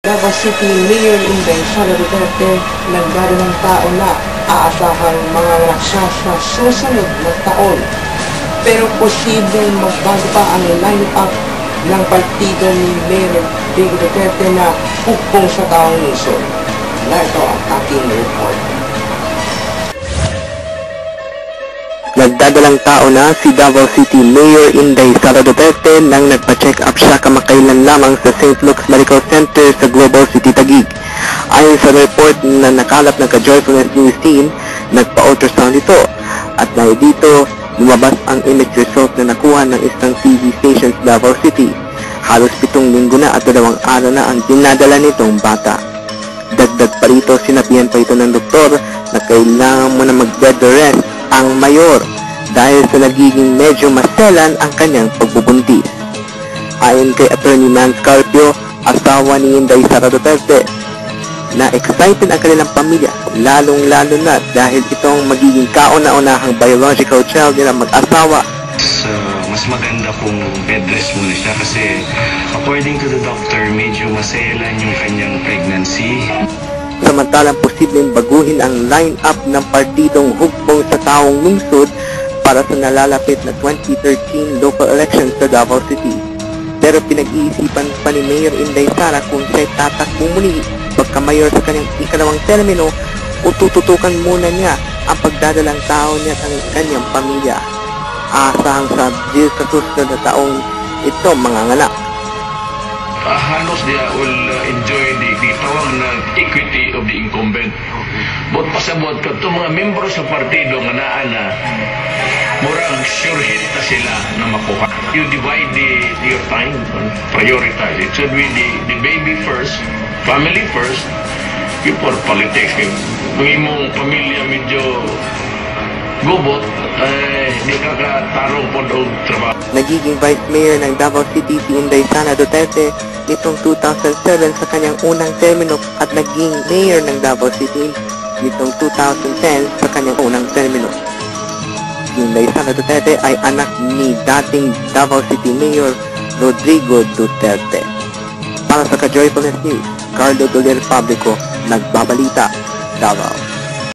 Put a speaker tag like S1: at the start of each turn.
S1: Davao City Mayor Sara Duterte nagdado ng tao na aasahang mga siya sa susunod na taon. Pero posibleng magbago pa ang line-up ng partido ni Mayor Digo Duterte na hukbong sa taong lungsod. Narito ang aking report.
S2: Nagdadalang tao na si Davao City Mayor Inday Sara Duterte nang nagpa-check up siya kamakailan lamang sa St. Luke's Medical Center sa Global City Taguig. Ayon sa report na nakalap ng ka-Joyfulness News team, nagpa-ultrasound ito at dahil dito, lumabas ang image result na nakuha ng isang TV station sa Davao City. Halos pitong linggo na at dalawang araw na ang dinadala nitong bata. Dagdag pa rito, sinabihan pa ito ng doktor na kailangan mo na mag-bed rest ang mayor dahil sa nagiging medyo maselan ang kanyang pagbubuntis. Ayon kay Attorney Man Scarpio, asawa ni Inday Sara Duterte, na excited ang kanilang pamilya, lalong-lalo na dahil itong magiging kauna-unahang biological child nila mag-asawa
S3: So, mas maganda kung bed rest muna siya kasi according to the doctor, medyo maselan yung kanyang pregnancy.
S2: samantalang posibleng baguhin ang line-up ng partidong hugpong sa taong lungsod para sa nalalapit na 2013 local elections sa Davao City. Pero pinag-iisipan pa ni Mayor Inday Sara kung siya'y tatakbo muli pagka-mayor sa kanyang ikalawang termino o tututukan muna niya ang pagdadalang tao niya at ang kanyang pamilya. Asahang sa Jill sa susunod na taong ito mga nganak.
S4: uh, halos they will uh, enjoy the, the tawag na equity of the incumbent. But pasabot ka, itong mga membro sa partido nga naa na murang sure hit na sila na makuha. You divide the, your time and prioritize. It should be the, the baby first, family first, before politics. Kung imong pamilya medyo gubot, eh, di ka trabaho.
S2: Nagiging Vice Mayor ng Davao City si Inday Sana Duterte nitong 2007 sa kanyang unang termino at naging Mayor ng Davao City nitong 2010 sa kanyang unang Sana Duterte ay anak ni dating Davao City Mayor Rodrigo Duterte. Para sa Ka-Joyfulness News, Carlo Doler Publico, nagbabalita, Davao.